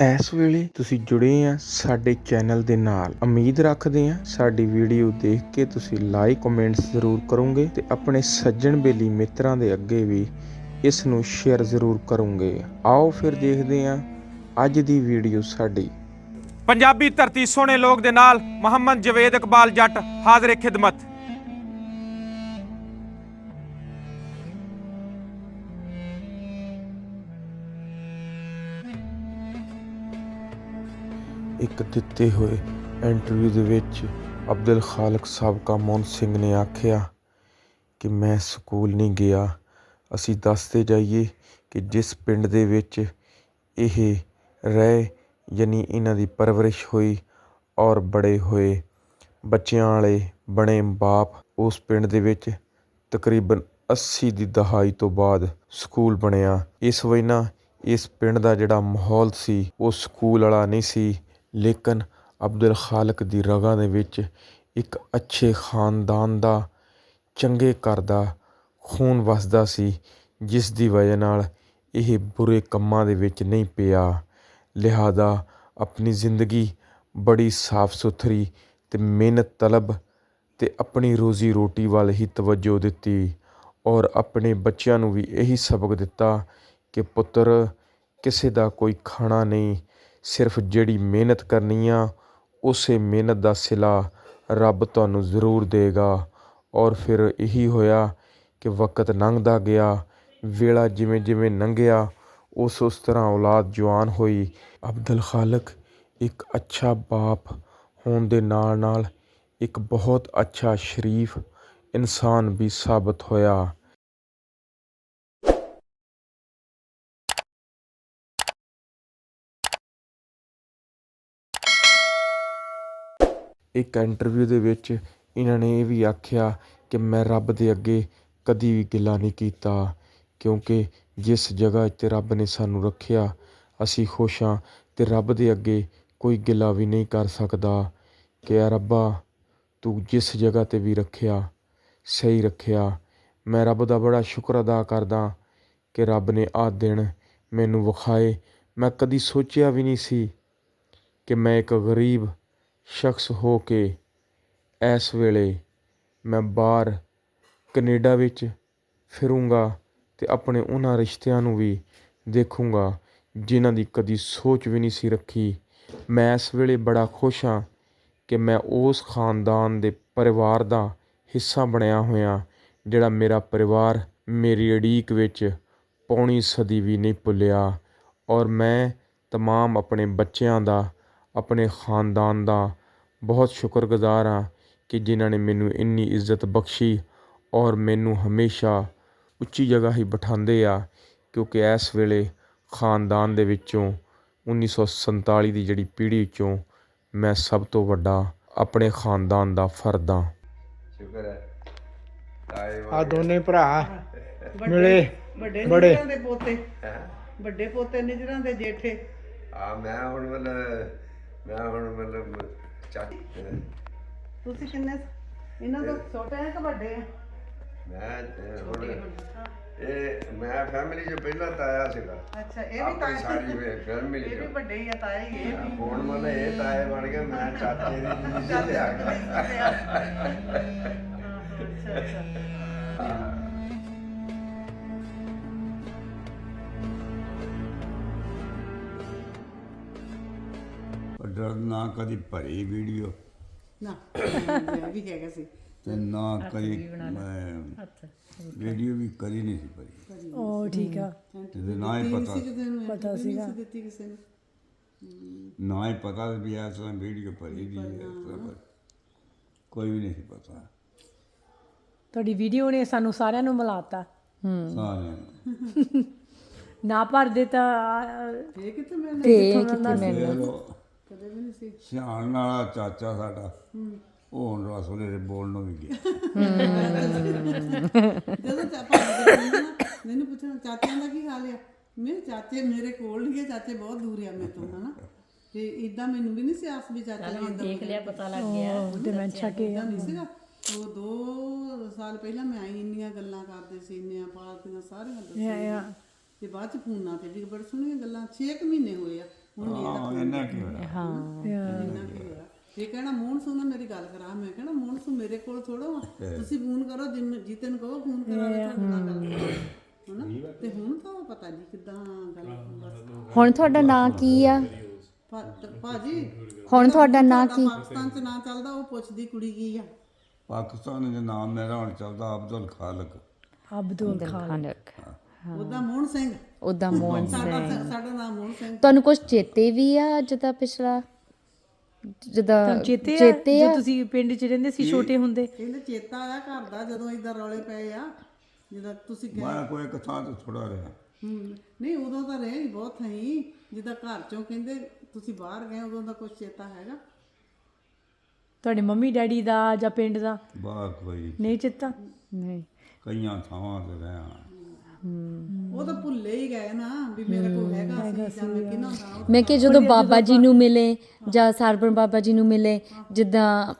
ਇਸ ਵੇਲੇ ਤੁਸੀਂ ਜੁੜੇ ਆ ਸਾਡੇ ਚੈਨਲ ਦੇ ਨਾਲ। ਉਮੀਦ ਰੱਖਦੇ ਆ ਸਾਡੀ ਵੀਡੀਓ ਦੇਖ ਕੇ ਤੁਸੀਂ ਲਾਈਕ ਕਮੈਂਟਸ ਜ਼ਰੂਰ ਕਰੋਗੇ ਤੇ ਆਪਣੇ ਸੱਜਣ ਬੇਲੀ ਮਿੱਤਰਾਂ ਦੇ ਅੱਗੇ ਵੀ ਇਸ ਨੂੰ ਸ਼ੇਅਰ ਜ਼ਰੂਰ ਕਰੋਗੇ। ਆਓ ਫਿਰ ਦੇਖਦੇ ਆ ਅੱਜ ਦੀ ਵੀਡੀਓ ਸਾਡੀ। ਪੰਜਾਬੀ ਧਰਤੀ ਸੋਹਣੇ ਲੋਕ ਦੇ ਨਾਲ ਮੁਹੰਮਦ ਜਵੇਦ ਇਕਬਾਲ ਜੱਟ ਹਾਜ਼ਰ ਖਿਦਮਤ। ਇੱਕ ਦਿੱਤੇ ਹੋਏ ਇੰਟਰਵਿਊ ਦੇ ਵਿੱਚ ਅਬਦੁਲ ਖਾਲਕ ਸਾਬਕਾ ਮੋਹਨ ਸਿੰਘ ਨੇ ਆਖਿਆ ਕਿ ਮੈਂ ਸਕੂਲ ਨਹੀਂ ਗਿਆ। ਅਸੀਂ ਦੱਸਦੇ ਜਾਈਏ ਕਿ ਜਿਸ ਪਿੰਡ ਦੇ ਵਿੱਚ ਇਹ ਰਹੇ ਯਾਨੀ ਇਹਨਾਂ ਦੀ ਪਰਵਰਿਸ਼ ਹੋਈ ਔਰ ਬੜੇ ਹੋਏ ਬੱਚਿਆਂ ਵਾਲੇ ਬਣੇ ਬਾਪ, ਉਸ ਪਿੰਡ ਦੇ ਵਿੱਚ ਤਕਰੀਬਨ 80 ਦੀ ਦਹਾਈ ਤੋਂ ਬਾਅਦ ਸਕੂਲ ਬਣਿਆ। ਇਸ ਵਜ੍ਹਾ ਇਸ ਪਿੰਡ ਦਾ ਜਿਹੜਾ ਮਾਹੌਲ ਸੀ, ਉਹ ਸਕੂਲ ਵਾਲਾ ਨਹੀਂ ਸੀ। ਲੇਕਿਨ ਅਬਦੁਲ ਖਾਲਕ ਦੀ ਰਗਾਂ ਦੇ ਵਿੱਚ ਇੱਕ ਅੱਛੇ ਖਾਨਦਾਨ ਦਾ, ਚੰਗੇ ਘਰ ਦਾ ਖੂਨ ਵਸਦਾ ਸੀ, ਜਿਸ ਦੀ ਵਜ੍ਹਾ ਨਾਲ ਇਹ ਬੁਰੇ ਕੰਮਾਂ ਦੇ ਵਿੱਚ ਨਹੀਂ ਪਿਆ। ਲਿਹਾਜ਼ਾ ਆਪਣੀ ਜ਼ਿੰਦਗੀ ਬੜੀ ਸਾਫ਼ ਸੁਥਰੀ ਅਤੇ ਮਿਹਨਤ ਤਲਬ ਅਤੇ ਆਪਣੀ ਰੋਜ਼ੀ ਰੋਟੀ ਵੱਲ ਹੀ ਤਵੱਜੋ ਦਿੱਤੀ ਔਰ ਆਪਣੇ ਬੱਚਿਆਂ ਨੂੰ ਵੀ ਇਹੀ ਸਬਕ ਦਿੱਤਾ ਕਿ ਪੁੱਤਰ, ਕਿਸੇ ਦਾ ਕੋਈ ਖਾਣਾ ਨਹੀਂ ਸਿਰਫ ਜਿਹੜੀ ਮਿਹਨਤ ਕਰਨੀ ਆ, ਉਸੇ ਮਿਹਨਤ ਦਾ ਸਿਲਾ ਰੱਬ ਤੁਹਾਨੂੰ ਜ਼ਰੂਰ ਦੇਗਾ। ਔਰ ਫਿਰ ਇਹੀ ਹੋਇਆ ਕਿ ਵਕਤ ਲੰਘਦਾ ਗਿਆ, ਵੇਲਾ ਜਿਵੇਂ ਜਿਵੇਂ ਲੰਘਿਆ, ਉਸ ਉਸ ਤਰ੍ਹਾਂ ਔਲਾਦ ਜਵਾਨ ਹੋਈ। ਅਬਦੁਲ ਖਾਲਕ ਇੱਕ ਅੱਛਾ ਬਾਪ ਹੋਣ ਦੇ ਨਾਲ ਨਾਲ ਇੱਕ ਬਹੁਤ ਅੱਛਾ ਸ਼ਰੀਫ ਇਨਸਾਨ ਵੀ ਸਾਬਤ ਹੋਇਆ। ਇੱਕ ਇੰਟਰਵਿਊ ਦੇ ਵਿੱਚ ਇਹਨਾਂ ਨੇ ਇਹ ਵੀ ਆਖਿਆ ਕਿ ਮੈਂ ਰੱਬ ਦੇ ਅੱਗੇ ਕਦੀ ਵੀ ਗਿਲਾ ਨਹੀਂ ਕੀਤਾ, ਕਿਉਂਕਿ ਜਿਸ ਜਗ੍ਹਾ 'ਤੇ ਰੱਬ ਨੇ ਸਾਨੂੰ ਰੱਖਿਆ, ਅਸੀਂ ਖੁਸ਼ ਹਾਂ ਅਤੇ ਰੱਬ ਦੇ ਅੱਗੇ ਕੋਈ ਗਿਲਾ ਵੀ ਨਹੀਂ ਕਰ ਸਕਦਾ ਕਿ ਯਾ ਰੱਬਾ, ਤੂੰ ਜਿਸ ਜਗ੍ਹਾ 'ਤੇ ਵੀ ਰੱਖਿਆ, ਸਹੀ ਰੱਖਿਆ, ਮੈਂ ਰੱਬ ਦਾ ਬੜਾ ਸ਼ੁਕਰ ਅਦਾ ਕਰਦਾ ਕਿ ਰੱਬ ਨੇ ਆਹ ਦਿਨ ਮੈਨੂੰ ਵਿਖਾਏ, ਮੈਂ ਕਦੀ ਸੋਚਿਆ ਵੀ ਨਹੀਂ ਸੀ ਕਿ ਮੈਂ ਇੱਕ ਗਰੀਬ ਸ਼ਖਸ ਹੋ ਕੇ ਇਸ ਵੇਲੇ ਮੈਂ ਬਾਹਰ ਕਨੇਡਾ ਵਿੱਚ ਫਿਰੂੰਗਾ ਅਤੇ ਆਪਣੇ ਉਹਨਾਂ ਰਿਸ਼ਤਿਆਂ ਨੂੰ ਵੀ ਦੇਖੂੰਗਾ, ਜਿਨ੍ਹਾਂ ਦੀ ਕਦੀ ਸੋਚ ਵੀ ਨਹੀਂ ਸੀ ਰੱਖੀ। ਮੈਂ ਇਸ ਵੇਲੇ ਬੜਾ ਖੁਸ਼ ਹਾਂ ਕਿ ਮੈਂ ਉਸ ਖਾਨਦਾਨ ਦੇ ਪਰਿਵਾਰ ਦਾ ਹਿੱਸਾ ਬਣਿਆ ਹੋਇਆ, ਜਿਹੜਾ ਮੇਰਾ ਪਰਿਵਾਰ ਮੇਰੀ ਅੜੀਕ ਵਿੱਚ ਪੌਣੀ ਸਦੀ ਵੀ ਨਹੀਂ ਭੁੱਲਿਆ ਔਰ ਮੈਂ ਤਮਾਮ ਆਪਣੇ ਬੱਚਿਆਂ ਦਾ, ਆਪਣੇ ਖਾਨਦਾਨ ਦਾ ਬਹੁਤ ਸ਼ੁਕਰਗੁਜ਼ਾਰ ਹਾਂ ਕਿ ਜਿਨ੍ਹਾਂ ਨੇ ਮੈਨੂੰ ਇੰਨੀ ਇੱਜ਼ਤ ਬਖਸ਼ੀ ਔਰ ਮੈਨੂੰ ਹਮੇਸ਼ਾ ਉੱਚੀ ਜਗ੍ਹਾ ਹੀ ਬਿਠਾਉਂਦੇ ਆ ਕਿਉਂਕਿ ਇਸ ਵੇਲੇ ਖਾਨਦਾਨ ਦੇ ਵਿੱਚੋਂ 1947 ਦੀ ਜਿਹੜੀ ਪੀੜ੍ਹੀ ਵਿੱਚੋਂ ਮੈਂ ਸਭ ਤੋਂ ਵੱਡਾ ਆਪਣੇ ਖਾਨਦਾਨ ਦਾ ਫਰਦ ਹਾਂ। ਸ਼ੁਕਰ ਹੈ। ਤਾਏ ਆ। ਦੋਨੇ ਭਰਾ ਮਿਲੇ ਵੱਡੇ ਬੜੇ। ਨਿਜਰਾਂ ਦੇ ਪੋਤੇ। ਵੱਡੇ ਪੋਤੇ ਨਿਜਰਾਂ ਦੇ ਜੇਠੇ। ਆ ਮੈਂ ਹੁਣ ਮਤਲਬ ਮੈਂ ਹੁਣ ਮਤਲਬ ਚਾਚੀ ਤੁਸੀਂ ਕਿੰਨੇ ਇਹਨਾਂ ਤੋਂ ਛੋਟੇ ਆ ਕਿ ਵੱਡੇ ਆ ਮੈਂ ਅਹ, ਹੁਣ ਇਹ ਮੈਂ ਫੈਮਿਲੀ ਚ ਪਹਿਲਾਂ ਤਾਇਆ ਸੀਗਾ। ਅੱਛਾ ਇਹ ਵੀ ਤਾਏ ਸਾਰੀ ਫੈਮਿਲੀ ਇਹ ਵੀ ਵੱਡੇ ਹੀ ਆ ਤਾਏ ਹੀ ਇਹ ਵੀ ਹੁਣ ਮਤਲਬ ਇਹ ਤਾਏ ਬਣ ਗਏ ਮੈਂ ਚਾਚੇ ਦੀ ਜੀ ਲਿਆ। ਅੱਛਾ ਅੱਛਾ। ਡਰ ਨਾ ਕਦੀ ਭਰੀ ਵੀਡੀਓ। ਨਾ ਇਹ ਵੀ ਹੈਗਾ ਸੀ। ਤੇ ਨਾ ਕਦੀ ਮੈਂ ਵੀਡੀਓ ਵੀ ਕਦੀ ਨਹੀਂ ਸੀ ਭਰੀ। ਉਹ ਠੀਕ ਆ। ਤੇ ਨਾ ਹੀ ਪਤਾ ਪਤਾ ਸੀਗਾ। ਦਿੱਤੀ ਕਿਸੇ ਨੇ। ਨਾ ਹੀ ਪਤਾ ਵੀ ਤਰ੍ਹਾਂ ਵੀਡੀਓ ਭਰੀ ਦੀ ਹੈ। ਕੋਈ ਵੀ ਨਹੀਂ ਸੀ ਪਤਾ। ਤੁਹਾਡੀ ਵੀਡੀਓ ਨੇ ਸਾਨੂੰ ਸਾਰਿਆਂ ਨੂੰ ਮਿਲਾਤਾ। ਸਾਰਿਆਂ ਨੂੰ। ਨਾ ਭਰਦੇ ਤਾਂ ਇਹ ਕਿਤੇ ਮੈਂ ਤੇ ਸਿਆਣ ਵਾਲਾ ਚਾਚਾ ਸਾਡਾ। ਉਹ ਹੁਣ ਰਸੋਲੇ ਦੇ ਬੋਲ ਨੂੰ ਵੀ ਗਿਆ। ਜਦੋਂ ਚਾਪਾ ਮੈਨੂੰ ਪੁੱਛਣਾ ਚਾਚਿਆਂ ਦਾ ਕੀ ਹਾਲ ਆ? ਮੇਰੇ ਚਾਚੇ ਮੇਰੇ ਕੋਲ ਨਹੀਂ ਗਏ ਚਾਚੇ ਬਹੁਤ ਦੂਰ ਆ ਮੇਰੇ ਤੋਂ ਹਨਾ? ਤੇ ਇਦਾਂ ਮੈਨੂੰ ਵੀ ਨਹੀਂ ਸੀ ਆਸ ਵੀ ਚਾਚਾ ਨੇ ਇਦਾਂ ਦੇਖ ਲਿਆ ਪਤਾ ਲੱਗ ਉਹ ਡਿਮੈਂਸ਼ਾ ਕੇ ਆ। ਨਹੀਂ ਸੀਗਾ। ਉਹ 2 ਸਾਲ ਪਹਿਲਾਂ ਮੈਂ ਆਈ ਇੰਨੀਆਂ ਗੱਲਾਂ ਕਰਦੇ ਸੀ ਇੰਨੀਆਂ ਪਾਲਤੀਆਂ ਸਾਰੀਆਂ ਦੱਸੀਆਂ ਤੇ ਬਾਅਦ ਚ ਫੋਨਾਂ ਤੇ ਵੀ ਬੜ ਸੋਹਣੀਆਂ ਗੱਲਾਂ 6 ਮਹੀਨੇ ਹੋਏ ਆ। ਇੰਨਾ ਕੀ ਹੋਇਆ? ਇੰਨਾ ਕੀ ਹੋਇਆ? ਇਹ ਕਹਿਣਾ ਮੋਹਨ ਸੂ ਨਾਲ ਮੇਰੀ ਗੱਲ ਕਰਾ ਮੈਂ ਕਹਿਣਾ ਮੋਹਨ ਸੂ ਮੇਰੇ ਕੋਲ ਥੋੜਾ ਵਾ। ਤੁਸੀਂ ਫੋਨ ਕਰੋ ਜਿੰਨ ਜੀਤੇ ਨੂੰ ਕਹੋ ਫੋਨ ਕਰਾਵੇ ਤੁਹਾਡੇ ਨਾਲ ਗੱਲ। ਹਨਾ? ਤੇ ਹੁਣ ਤਾਂ ਪਤਾ ਨਹੀਂ ਕਿਦਾਂ ਗੱਲ ਬਸ। ਹੁਣ ਤੁਹਾਡਾ ਨਾਂ ਕੀ ਆ? ਭਾ- ਭਾਜੀ ਹੁਣ ਤੁਹਾਡਾ ਨਾਂ ਕੀ? ਪਾਕਿਸਤਾਨ ਚ ਨਾਂ ਚੱਲਦਾ ਉਹ ਪੁੱਛਦੀ ਕੁੜੀ ਕੀ ਆ। ਪਾਕਿਸਤਾਨ ਦੇ ਨਾਮ ਮੇਰਾ ਹੁਣ ਚੱਲਦਾ ਅਬਦੁਲ ਖਾਲਕ। ਅਬਦੁਲ ਖਾਨਕ ਉਹਦਾ ਮੋਹਨ ਸਿੰਘ। ਉਹਦਾ ਮੋਹਨ ਸਾਡਾ ਸਾਡਾ ਨਾਮ ਮੋਹਨ ਸਿੰਘ ਤੁਹਾਨੂੰ ਕੁਝ ਚੇਤੇ ਵੀ ਆ ਅੱਜ ਦਾ ਪਿਛਲਾ ਤੁਹਾਨੂੰ ਚੇਤੇ ਆ? ਆ ਜੇ ਤੁਸੀਂ ਪਿੰਡ 'ਚ ਰਹਿੰਦੇ ਸੀ ਛੋਟੇ ਹੁੰਦੇ। ਕਹਿੰਦੇ ਚੇਤਾ ਆਇਆ ਘਰ ਦਾ ਜਦੋਂ ਇਦਾਂ ਰੌਲੇ ਪਏ ਆ ਜਦੋਂ ਤੁਸੀਂ ਗਏ ਮੈਂ ਕੋਈ ਇੱਕ ਥਾਂ ਤੇ ਥੋੜਾ ਰਿਹਾ। ਹਮ, ਨਹੀਂ ਉਦੋਂ ਤਾਂ ਰਹੇ ਹੀ ਬਹੁਤ ਥਈ ਜਿੱਦਾਂ ਘਰ ਚੋਂ ਕਹਿੰਦੇ ਤੁਸੀਂ ਬਾਹਰ ਗਏ ਉਦੋਂ ਦਾ ਕੁਝ ਚੇਤਾ ਹੈਗਾ। ਤੁਹਾਡੇ ਮੰਮੀ ਡੈਡੀ ਦਾ ਜਾਂ ਪਿੰਡ ਦਾ? ਬਾਹਰ ਕੋਈ ਨਹੀਂ ਚੇਤਾ? ਨਹੀਂ। ਕਈਆਂ ਥਾਵਾਂ ਤੇ ਰਿਹਾ ਉਹ ਤਾਂ ਭੁੱਲੇ ਹੀ ਗਏ ਨਾ ਵੀ ਮੇਰੇ ਕੋਲ ਹੈਗਾ ਸੀ ਜਾਂ ਮੈਂ ਕਿਹਨਾਂ ਦਾ ਮੈਂ ਕਿ ਜਦੋਂ ਬਾਬਾ ਜੀ ਨੂੰ ਮਿਲੇ ਜਾਂ ਸਰਬਣ ਬਾਬਾ ਜੀ ਨੂੰ ਮਿਲੇ ਜਿੱਦਾਂ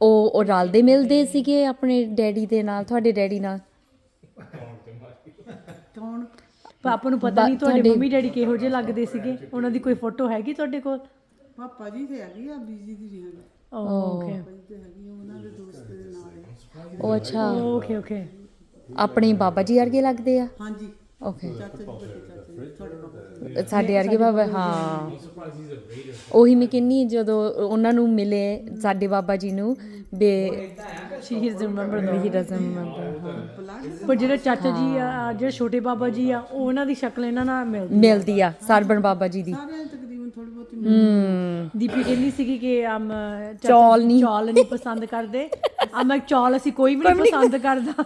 ਉਹ ਉਹ ਰਲਦੇ ਮਿਲਦੇ ਸੀਗੇ ਆਪਣੇ ਡੈਡੀ ਦੇ ਨਾਲ ਤੁਹਾਡੇ ਡੈਡੀ ਨਾਲ? ਕੌਣ? ਪਾਪਾ ਨੂੰ ਪਤਾ ਨਹੀਂ ਤੁਹਾਡੇ ਮੰਮੀ ਡੈਡੀ ਕਿਹੋ ਜਿਹੇ ਲੱਗਦੇ ਸੀਗੇ? ਉਹਨਾਂ ਦੀ ਕੋਈ ਫੋਟੋ ਹੈਗੀ ਤੁਹਾਡੇ ਕੋਲ? ਪਾਪਾ ਜੀ ਤੇ ਹੈਗੀ ਆ ਬੀਜੀ ਦੀ ਨਹੀਂ ਹੈਗੀ। ਓਕੇ। ਪਾਪਾ ਜੀ ਤੇ ਹੈਗੀ ਆ, ਉਹਨਾਂ ਦੇ ਦੋਸਤ ਦੇ ਨਾਲ ਹੈ। ਉਹ ਅੱਛਾ। Okay okay. ਆਪਣੇ ਬਾਬਾ ਜੀ ਵਰਗੇ ਲੱਗਦੇ ਆ? ਹਾਂਜੀ। ਓਕੇ ਸਾਡੇ ਵਰਗੇ ਬਾਬਾ ਹਾਂ। ਉਹੀ ਮੈਂ ਕਹਿੰਨੀ ਜਦੋਂ ਉਹਨਾਂ ਨੂੰ ਮਿਲੇ ਸਾਡੇ ਬਾਬਾ ਜੀ ਨੂੰ ਬੇ she is remember he doesn't remember ਪਰ ਜਿਹੜੇ ਚਾਚਾ ਜੀ ਆ ਜਿਹੜੇ ਛੋਟੇ ਬਾਬਾ ਜੀ ਆ ਉਹ ਉਹਨਾਂ ਦੀ ਸ਼ਕਲ ਇਹਨਾਂ ਨਾਲ ਮਿਲਦੀ ਮਿਲਦੀ ਆ ਸਰਬਣ ਬਾਬਾ ਜੀ ਦੀ। ਬਹੁਤੀ ਦੀਪੀ ਕਹਿੰਦੀ ਸੀਗੀ ਕਿ ਆਮ ਚੌਲ ਨਹੀਂ। ਚੌਲ ਨਹੀਂ ਪਸੰਦ ਕਰਦੇ। ਆ ਮੈਂ ਚੌਲ ਅਸੀਂ ਕੋਈ ਵੀ ਨਹੀਂ ਪਸੰਦ ਕਰਦਾ।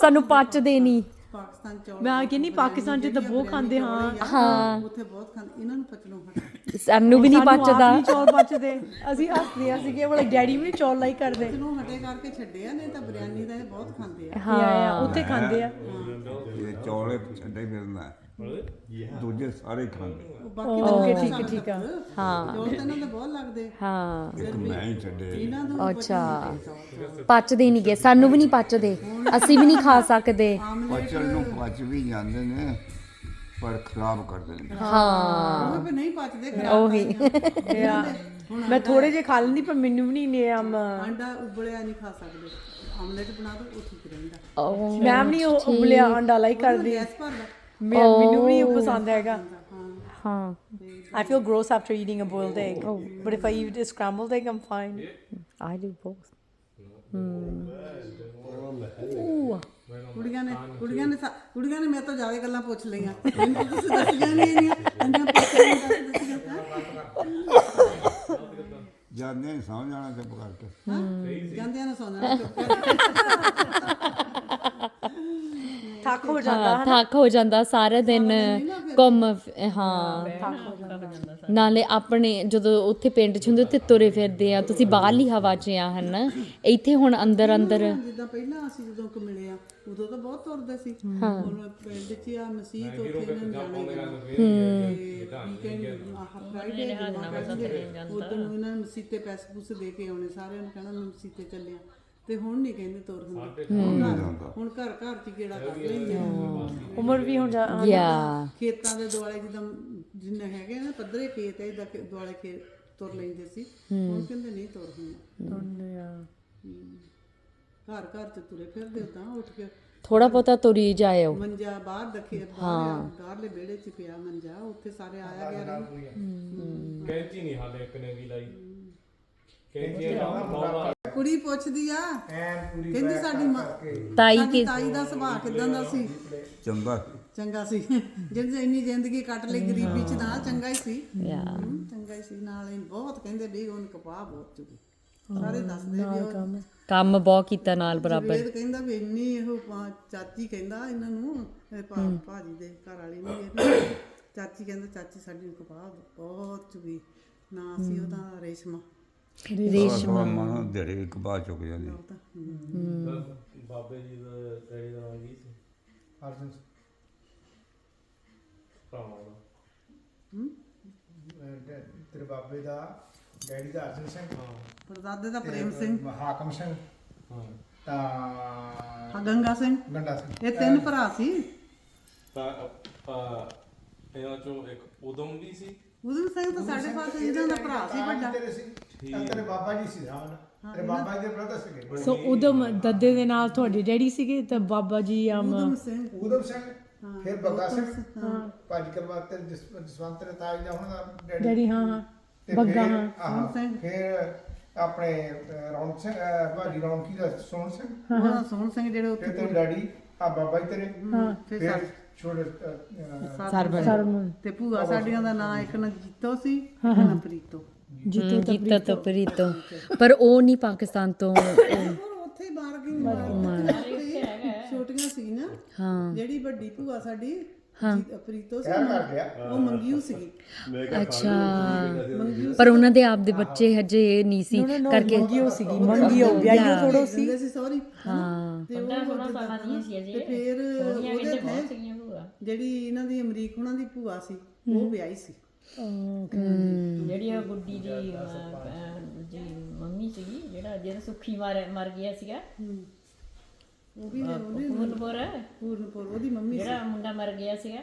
ਸਾਨੂੰ ਪਚਦੇ ਨਹੀਂ। ਪਾਕਿਸਤਾਨ ਚੌਲ ਮੈਂ ਕਹਿੰਦੀ ਪਾਕਿਸਤਾਨ 'ਚ ਤਾਂ ਬਹੁਤ ਖਾਂਦੇ ਹਾਂ। ਹਾਂ। ਉੱਥੇ ਬਹੁਤ ਖਾਂਦੇ। ਇਹਨਾਂ ਨੂੰ ਪਚਣੋਂ ਹਟ ਸਾਨੂੰ ਵੀ ਨਹੀਂ ਪਚਦਾ। ਨਹੀਂ ਚੌਲ ਪਚਦੇ। ਅਸੀਂ ਹੱਸਦੇ ਆ ਸੀਗੇ ਬੜੇ ਡੈਡੀ ਵੀ ਨੀ ਚੌਲ ਲਾਈ ਕਰਦੇ। ਪਚਣੋਂ ਹਟੇ ਕਰਕੇ ਛੱਡਿਆ ਨਹੀਂ ਤਾਂ ਬਿਰਿਆਨੀ ਦਾ ਇਹ ਬਹੁਤ ਖਾਂਦੇ ਆ। ਹਾਂ। ਉੱਥੇ ਖਾਂਦੇ ਆ। ਇਹ ਚੌਲੇ ਛੱਡੇ ਫਿਰਨਾ ਹੈ। ਦੂਜੇ ਸਾਰੇ ਖਾਂਦੇ। ਬਾਕੀ ਓਕੇ ਠੀਕ ਠੀਕ ਆ ਹਾਂ। ਚੌਲ ਤਾਂ ਇਹਨਾਂ ਦੇ ਬਹੁਤ ਲੱਗਦੇ। ਹਾਂ। ਇੱਕ ਮੈਂ ਹੀ ਛੱਡੇ ਇਹਨਾਂ ਨੂੰ ਅੱਛਾ। ਪਚਦੇ ਨਹੀਂ ਸਾਨੂੰ ਵੀ ਨਹੀਂ ਪਚਦੇ। ਅਸੀਂ ਵੀ ਨਹੀਂ ਖਾ ਸਕਦੇ। ਪਚਲ ਨੂੰ ਪਚ ਵੀ ਜਾਂਦੇ ਨੇ ਪਰ ਖਰਾਬ ਕਰਦੇ ਨੇ। ਹਾਂ। ਉਹ ਵੀ ਨਹੀਂ ਪਚਦੇ ਖਰਾਬ ਉਹੀ। ਤੇ ਆ, ਮੈਂ ਥੋੜੇ ਜੇ ਖਾ ਲੈਂਦੀ ਪਰ ਮੈਨੂੰ ਵੀ ਨਹੀਂ ਨੇ ਆਮ ਆਂਡਾ ਉਬਲਿਆ ਨਹੀਂ ਖਾ ਸਕਦੇ। ਆਮਲੇਟ ਬਣਾ ਦੋ ਉਹ ਠੀਕ ਰਹਿੰਦਾ। ਮੈਂ ਵੀ ਨਹੀਂ ਉਹ ਉਬਲਿਆ ਅੰਡਾ ਲਾਈ ਕਰਦੀ। ਗੈਸ ਭਰਦਾ ਮੈਂ ਮੈਨੂੰ ਵੀ ਨਹੀਂ ਉਹ ਪਸੰਦ ਹੈਗਾ। ਹਾਂ। I feel gross after eating a boiled egg. But if I eat a scrambled egg, I'm fine. I do both. ਕੁੜੀਆਂ ਨੇ ਕੁੜੀਆਂ ਨੇ ਸਾ- ਕੁੜੀਆਂ ਨੇ ਮੇਰੇ ਤੋਂ ਜ਼ਿਆਦਾ ਗੱਲਾਂ ਪੁੱਛ ਲਈਆਂ। ਮੈਨੂੰ ਤਾਂ ਤੁਸੀਂ ਦੱਸੀਆਂ ਨਹੀਂ ਇੰਨੀਆਂ। ਇੰਨੀਆਂ ਪੁੱਛੀਆਂ ਦੱਸੀਆਂ ਜਾਂਦੇ ਨੇ ਸਮਝ ਜਾਣਾ ਚੁੱਪ ਕਰਕੇ। ਜਾਂਦਿਆਂ ਨੇ ਚੁੱਪ ਕਰ ਥੱਕ ਹੋ ਜਾਂਦਾ ਹਾਂ ਥੱਕ ਹੋ ਜਾਂਦਾ ਸਾਰਾ ਦਿਨ ਘੁੰਮ ਹਾਂ ਨਾਲੇ ਆਪਣੇ ਜਦੋਂ ਉੱਥੇ ਪਿੰਡ 'ਚ ਹੁੰਦੇ ਉੱਥੇ ਤੁਰੇ ਫਿਰਦੇ ਆ ਤੁਸੀਂ ਬਾਹਰਲੀ ਹਵਾ 'ਚ ਆ ਹਨ? ਇੱਥੇ ਹੁਣ ਅੰਦਰ ਅੰਦਰ ਜਿੱਦਾਂ ਪਹਿਲਾਂ ਅਸੀਂ ਜਦੋਂ ਕੁ ਮਿਲੇ ਆ ਉਦੋਂ ਤਾਂ ਬਹੁਤ ਤੁਰਦੇ ਸੀ। ਹੁਣ ਪਿੰਡ 'ਚ ਆ ਮਸੀਤ ਉੱਥੇ ਇਹਨਾਂ ਨੂੰ ਜਾਣਾ ਹੀ ਪੈਣਾ ਹੂੰ। ਵੀਕਐਂਡ ਆਹ ਫਰਾਈਡੇ ਉਦੋਂ ਨੂੰ ਇਹਨਾਂ ਨੂੰ ਮਸੀਤੇ ਪੈਸੇ ਪੂਸੇ ਦੇ ਕੇ ਆਉਣੇ ਸਾਰਿਆਂ ਨੂੰ ਕਹਿਣਾ ਮਸੀਤੇ ਚੱਲਿਆ। ਤੇ ਹੁਣ ਨਹੀਂ ਕਹਿੰਦੇ ਤੁਰ ਹੁੰਦੇ। ਹੁਣ ਘਰ- ਘਰ ਚ ਗੇੜਾ ਕਰ ਲੈਂਦੇ ਆ। ਉਮਰ ਵੀ ਹੁਣ ਜਾ- ਖੇਤਾਂ ਦੇ ਦੁਆਲੇ ਜਿੱਦਾਂ ਜਿੰਨੇ ਹੈਗੇ ਆ ਨਾ ਪੱਧਰੇ ਖੇਤ ਐ ਇਦਾਂ ਦੁਆਲੇ ਖੇਤ ਤੁਰ ਲੈਂਦੇ ਸੀ। ਹੁਣ ਕਹਿੰਦੇ ਨਹੀਂ ਤੁਰ ਹੁੰਦਾ। ਘਰ ਘਰ ਚ ਤੁਰੇ ਫਿਰਦੇ ਉਦਾਂ ਉੱਠ ਕੇ ਥੋੜਾ ਬਹੁਤਾ ਤੁਰੀ ਜਾਇਓ। ਮੰਜਾ ਬਾਹਰ ਦਖੇ ਬਾਹਰ ਬਾਹਰਲੇ ਵਿਹੜੇ ਚ ਪਿਆ ਮੰਜਾ ਉੱਥੇ ਸਾਰੇ ਆਇਆ ਗਿਆ ਰਹੇ ਕੈਂਚੀ ਨਹੀਂ ਹਾਲੇ ਇੱਕ ਨੇ ਵੀ ਲਾਈ। ਕੁੜੀ ਪੁੱਛਦੀ ਆ। ਕਹਿੰਦੀ ਸਾਡੀ ਮਾਂ ਤਾਈ ਸਾਡੀ ਤਾਈ ਦਾ ਸੁਭਾਅ ਕਿਦਾਂ ਦਾ ਸੀ? ਚੰਗਾ। ਚੰਗਾ ਸੀ। ਜਿਹੜੀ ਇੰਨੀ ਜ਼ਿੰਦਗੀ ਕੱਟ ਲਈ ਗਰੀਬੀ ਚ ਨਾ ਚੰਗਾ ਹੀ ਸੀ। ਯਾ। ਹਮ, ਚੰਗਾ ਹੀ ਸੀ। ਨਾਲ ਹੀ ਬਹੁਤ ਕਹਿੰਦੇ ਵੀ ਉਹਨ ਕਪਾਹ ਬਹੁਤ ਚੁਗੀ ਸਾਰੇ ਦੱਸਦੇ ਵੀ ਉਹ ਕੰਮ। ਬਹੁਤ ਕੀਤਾ ਨਾਲ ਬਰਾਬਰ। ਵੇਦ ਕਹਿੰਦਾ ਵੀ ਇੰਨੀ ਇਹੋ ਪਾ- ਚਾਚੀ ਕਹਿੰਦਾ ਇਹਨਾਂ ਨੂੰ ਇਹ ਭਾ- ਭਾਜੀ ਦੇ ਘਰ ਵਾਲੀ ਨੂੰ ਚਾਚੀ ਕਹਿੰਦਾ ਚਾਚੀ ਸਾਡੀ ਨੂੰ ਕਪਾਹ ਬਹੁਤ ਚੁਗੀ ਨਾ ਸੀ ਉਹਦਾ ਰੇਸ਼ਮਾ। ਰੇਸ਼ਮਾ? ਮਨ ਧੜੇ ਇੱਕ ਬਾਤ ਚੁੱਕ ਜਾਂਦੀ। ਬਾਬੇ ਜੀ ਦਾ ਡੈਡੀ ਦਾ ਨਾਮ ਕੀ ਸੀ ਅਰਜਨ ਭਰਾਵਾਂ ਦਾ। ਡੈ- ਤੇਰੇ ਬਾਬੇ ਦਾ ਡੈਡੀ ਦਾ ਅਰਜਨ ਸਿੰਘ। ਪਰਦਾਦੇ ਦਾ ਪ੍ਰੇਮ ਸਿੰਘ। ਹਾਕਮ ਸਿੰਘ। ਹਾਂ। ਤਾਂ ਹਾਂ ਗੰਗਾ ਸਿੰਘ। ਗੰਡਾ ਸਿੰਘ। ਇਹ ਤਿੰਨ ਭਰਾ ਸੀ। ਤਾਂ ਇਹਨਾਂ ਚੋਂ ਇੱਕ ਉਦਮ ਵੀ ਸੀ। ਉਦੋਂ ਸਿੰਘ ਤਾਂ ਸਾਡੇ ਪਾਸ ਇਹਨਾਂ ਦਾ ਭਰਾ ਸੀ ਵੱਡਾ। ਤੇਰੇ ਬਾਬਾ ਜੀ ਸੀ ਰਾਵਣ। ਤੇਰੇ ਬਾਬਾ ਜੀ ਦੇ ਬ੍ਰਦਰ ਸੀਗੇ। ਸੋ ਉਦਮ ਦੱਦੇ ਦੇ ਨਾਲ ਤੁਹਾਡੇ ਡੈਡੀ ਸੀਗੇ ਤਾਂ ਬਾਬਾ ਜੀ ਆਮ ਉਦਮ ਸਿੰਘ। ਉਦਮ ਸਿੰਘ। ਫਿਰ ਬੱਗਾ ਸਿੰਘ। ਭਾਜੀ ਕਰਵਾ ਤੇ ਜਸਵੰਤ ਦੇ ਤਾਜ ਦਾ ਦਾ ਡੈਡੀ। ਡੈਡੀ ਹਾਂ ਹਾਂ। ਤੇ ਬੱਗਾ ਹਾਂ। ਫਿਰ ਆਪਣੇ ਰੌਣਕ ਸਿੰਘ ਭਾਜੀ ਰੌਣਕੀ ਦਾ ਸੋਹਣ ਸਿੰਘ। ਉਹਦਾ ਸੋਹਣ ਸਿੰਘ ਜਿਹੜੇ ਉੱਥੇ ਤੇਰੇ ਡੈਡੀ ਆ ਬਾਬਾ ਜੀ ਤੇਰੇ। ਫਿਰ ਫਿਰ ਛੋਟੇ ਸਰਮਨ ਤੇ ਭੂਆ ਸਾਡੀਆਂ ਦਾ ਨਾਂ ਇੱਕ ਨਾ ਜੀਤੋ ਸੀ ਇੱਕ ਨਾ ਪ੍ਰੀਤੋ। ਜਿੱਤੋ ਜੀਤਾ ਤੋਂ ਪ੍ਰੀਤੋ। ਪਰ ਉਹ ਨਹੀਂ ਪਾਕਿਸਤਾਨ ਤੋਂ। ਪਰ ਉੱਥੇ ਗਈ ਛੋਟੀਆਂ ਸੀਗੀਆਂ ਹਾਂ। ਜਿਹੜੀ ਵੱਡੀ ਭੂਆ ਸਾਡੀ ਜੀ- ਪ੍ਰੀਤੋ ਸੀ ਨਾ, ਉਹ ਮੰਗੀਓ ਸੀਗੀ ਅੱਛਾ। ਪਰ ਉਹਨਾਂ ਦੇ ਆਪ ਦੇ ਬੱਚੇ ਹਜੇ ਨਹੀਂ ਸੀ। ਕਰਕੇ ਮੰਗੀਓ ਸੀਗੀ ਮੰਗੀਓ ਵਿਆਹੀਓ ਥੋੜੋ ਸੀ। ਕਹਿੰਦੇ ਸੀ ਸੌਰੀ ਹਾਂ। ਤੇ ਉਹ ਸਾਲਾਂ ਦੀਆਂ ਸੀ ਅਜੇ। ਤੇ ਫਿਰ ਉਹਦੇ ਤੇ ਜਿਹੜੀ ਇਹਨਾਂ ਦੀ ਅਮਰੀਕ ਉਹਨਾਂ ਦੀ ਭੂਆ ਸੀ ਉਹ ਵਿਆਹੀ ਸੀ। ਜਿਹੜੀ ਉਹ ਗੁੱਡੀ ਦੀ ਜੀ ਮੰਮੀ ਸੀਗੀ ਜਿਹੜਾ ਜਿਹੜਾ ਸੁੱਖੀ ਮਰ ਮਰ ਗਿਆ ਸੀਗਾ। ਉਹ ਵੀ ਉਹਦੀ ਪੂਰਨਪੁਰ। ਪੂਰਨਪੁਰ ਉਹਦੀ ਮੰਮੀ ਸੀ। ਜਿਹੜਾ ਮੁੰਡਾ ਮਰ ਗਿਆ ਸੀਗਾ।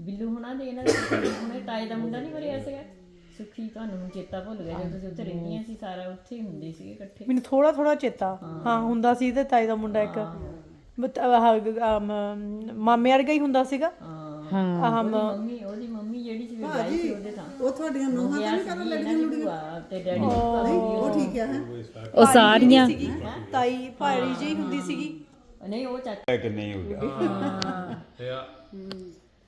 ਬਿੱਲੂ ਹੁਣਾਂ ਦੇ ਇਹਨਾਂ ਦੇ ਹੁਣੇ ਤਾਏ ਦਾ ਮੁੰਡਾ ਨਹੀਂ ਮਰਿਆ ਸੀਗਾ। ਸੁੱਖੀ ਤੁਹਾਨੂੰ ਚੇਤਾ ਭੁੱਲ ਗਿਆ ਜਦੋਂ ਤੁਸੀਂ ਉੱਥੇ ਰਹਿੰਦੀਆਂ ਸੀ ਸਾਰਾ ਉੱਥੇ ਹੀ ਹੁੰਦੇ ਸੀਗੇ ਇਕੱਠੇ। ਮੈਨੂੰ ਥੋੜਾ ਥੋੜਾ ਚੇਤਾ। ਹਾਂ। ਹੁੰਦਾ ਸੀ ਤੇ ਤਾਈ ਦਾ ਮੁੰਡਾ ਇੱਕ ਬਤ- ਆਹ, ਆਮ, ਮਾਮੇ ਵਰਗਾ ਹੀ ਹੁੰਦਾ ਸੀਗਾ। ਹਾਂ। ਆਹ ਮ- ਮੰਮੀ ਉਹਦੀ ਮੰਮੀ ਜਿਹੜੀ ਸੀ ਵਿਆਹੀ ਸੀ ਉਹਦੇ ਥਾਂ ਉਹ ਤੁਹਾਡੀਆਂ ਨੂੰਹਾਂ ਤਾਂ ਨਹੀਂ ਕਰ ਲੜੀਆਂ ਲੁੜੀਆਂ ਭੂਆ ਤੇ ਡੈਡੀ ਨਹੀਂ ਉਹ ਠੀਕ ਹੈ ਹੈਂ। ਉਹ ਸਾਰੀਆਂ। ਸੀਗੀ ਤਾਈ ਭਾੜੀ ਜਿਹੀ ਹੁੰਦੀ ਸੀਗੀ। ਨਹੀਂ ਉਹ ਚਾਚਾ ਹੈ ਕਿ ਨਹੀਂ ਉੱਡਿਆ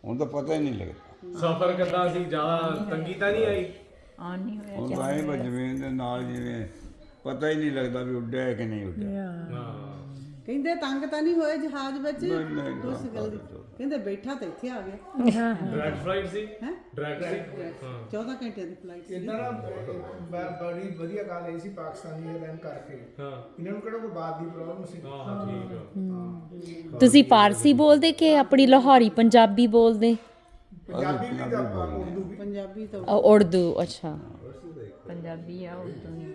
ਹੁਣ ਤਾਂ ਪਤਾ ਹੀ ਨਹੀਂ ਲੱਗਦਾ। ਸਫ਼ਰ ਕਿੱਦਾਂ ਸੀ? ਜ਼ਿਆਦਾ ਤੰਗੀ ਤਾਂ ਨਹੀਂ ਆਈ? ਆਨ ਨਹੀਂ ਹੋਇਆ ਹੁਣ ਤਾਂ ਇਹ ਜ਼ਮੀਨ ਦੇ ਨਾਲ ਜਿਵੇਂ ਪਤਾ ਹੀ ਨਹੀਂ ਲੱਗਦਾ ਵੀ ਉੱਡਿਆ ਹੈ ਕਿ ਨਹੀਂ ਉੱਡਿਆ। ਕਹਿੰਦੇ ਤੰਗ ਤਾਂ ਨਹੀਂ ਹੋਏ ਜਹਾਜ਼ ਵਿੱਚ? ਨਹੀਂ, ਨਹੀਂ, ਉਸ ਗੱਲ ਦੀ। ਕਹਿੰਦੇ ਬੈਠਾ ਤਾਂ ਇੱਥੇ ਆ ਗਿਆ। ਡਾਇਰੈਕਟ ਫਲਾਈਟ ਸੀ? ਹੈ? ਡਾਇਰੈਕਟ ਸੀ? 14 ਘੰਟਿਆਂ ਦੀ ਫਲਾਈਟ ਸੀ। ਇਦਾਂ ਨਾ ਬ- ਬ- ਬੜੀ ਵਧੀਆ ਗੱਲ ਇਹ ਸੀ ਪਾਕਿਸਤਾਨੀ 에ਅਰਲਾਈਨ ਕਰਕੇ। ਹਾਂ। ਇਹਨਾਂ ਨੂੰ ਕਿਹੜਾ ਕੋਈ ਬਾਤ ਦੀ ਪ੍ਰੋਬਲਮ ਸੀ? ਹਾਂ ਠੀਕ ਆ। ਤੁਸੀਂ ਫਾਰਸੀ ਬੋਲਦੇ ਕਿ ਆਪਣੀ ਲਾਹੌਰੀ ਪੰਜਾਬੀ ਬੋਲਦੇ? ਪੰਜਾਬੀ ਵੀ ਤਾਂ ਆਪਾਂ ਉਰਦੂ ਵੀ? ਪੰਜਾਬੀ ਤਾਂ ਅ, ਉਰਦੂ ਅੱਛਾ। ਪੰਜਾਬੀ ਆ ਉਰਦੂ ਨਹੀਂ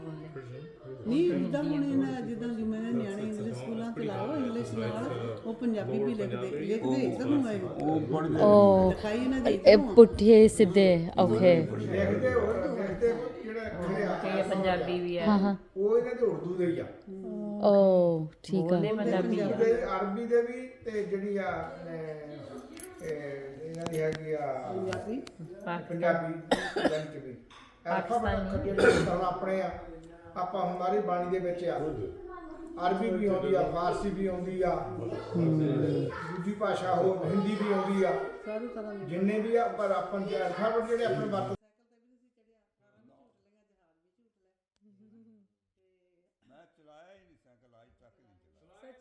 ਨਹੀਂ ਜਿੱਦਾਂ ਹੁਣ ਇਹਨਾਂ ਜਿੱਦਾਂ ਜਿਵੇਂ ਨਿਆਣੇ ਇੰਗਲਿਸ਼ ਸਕੂਲਾਂ ਚ ਲਾਓ ਇੰਗਲਿਸ਼ ਨਾਲ ਉਹ ਪੰਜਾਬੀ ਵੀ ਲਿਖਦੇ ਲਿਖਦੇ ਇਧਰ ਨੂੰ ਆਏ। ਉਹ ਪੜ੍ਹਦੇ ਉਹ ਲਿਖਾਈ ਇਹਨਾਂ ਦੀ ਇਹ ਪੁੱਠੇ ਸਿੱਧੇ ਓਕੇ ਲਿਖਦੇ ਹੋਰ ਲਿਖਦੇ ਜਿਹੜੇ ਅੱਖਰ ਆ ਤੇ ਪੰਜਾਬੀ ਵੀ ਆ। ਹਾਂ ਹਾਂ। ਉਹ ਇਹਨਾਂ ਦੇ ਉਰਦੂ ਦੇ ਹੀ ਆ। ਓ ਠੀਕ ਆ। ਪੰਜਾਬੀ ਆ। ਤੇ ਅਰਬੀ ਦੇ ਵੀ ਤੇ ਜਿਹੜੀ ਆ ਇਹ ਇਹਨਾਂ ਦੀ ਹੈਗੀ ਆ ਪੰਜਾਬੀ। ਪੰਜਾਬੀ ਪੰਜਾਬੀ ਵੀ ਪਾਕਿਸਤਾਨੀ ਜਿਹੜੇ ਹੁਣ ਆਪਣੇ ਆ। ਆਪਾਂ ਹਮਾਰੀ ਬਾਣੀ ਦੇ ਵਿੱਚ ਆ। ਅਰਬੀ ਵੀ ਆਉਂਦੀ ਆ ਫਾਰਸੀ ਵੀ ਆਉਂਦੀ ਆ। ਦੂਜੀ ਭਾਸ਼ਾ ਹੋ ਹਿੰਦੀ ਵੀ ਆਉਂਦੀ ਆ। ਸਾਰੀ ਤਰ੍ਹਾਂ ਦੀ ਜਿੰਨੇ ਵੀ ਆ ਪਰ ਆਪਾਂ ਨੂੰ ਅਲਫਾਬet ਜਿਹੜੇ ਆਪਣੇ ਵਰਤ ਮੈਂ ਚਲਾਇਆ ਹੀ ਨਹੀਂ ਸਾਈਕਲ ਅੱਜ ਤੱਕ ਨਹੀਂ ਚਲਾਇਆ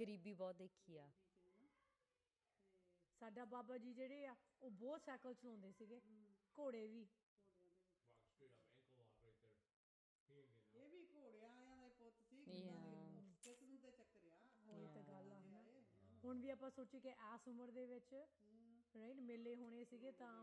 ਗਰੀਬੀ ਬਹੁਤ ਦੇਖੀ ਆ। ਸਾਡਾ ਬਾਬਾ ਜੀ ਜਿਹੜੇ ਆ ਉਹ ਬਹੁਤ ਸਾਈਕਲ ਚਲਾਉਂਦੇ ਸੀਗੇ ਘੋੜੇ ਵੀ। ਇਹ ਵੀ ਘੋੜਿਆਂ ਆਇਆਂ ਦਾ ਪੁੱਤ ਸੀ ਕਿਸ ਨੂੰ ਤੇ ਚੱਕਰਿਆ ਉਹੀ ਤਾਂ ਗੱਲ ਆ ਹਨਾ ਹੁਣ ਵੀ ਆਪਾਂ ਸੋਚੀ ਕਿ ਇਸ ਉਮਰ ਦੇ ਵਿੱਚ ਰਾਈਟ ਮੇਲੇ ਹੋਣੇ ਸੀਗੇ ਤਾਂ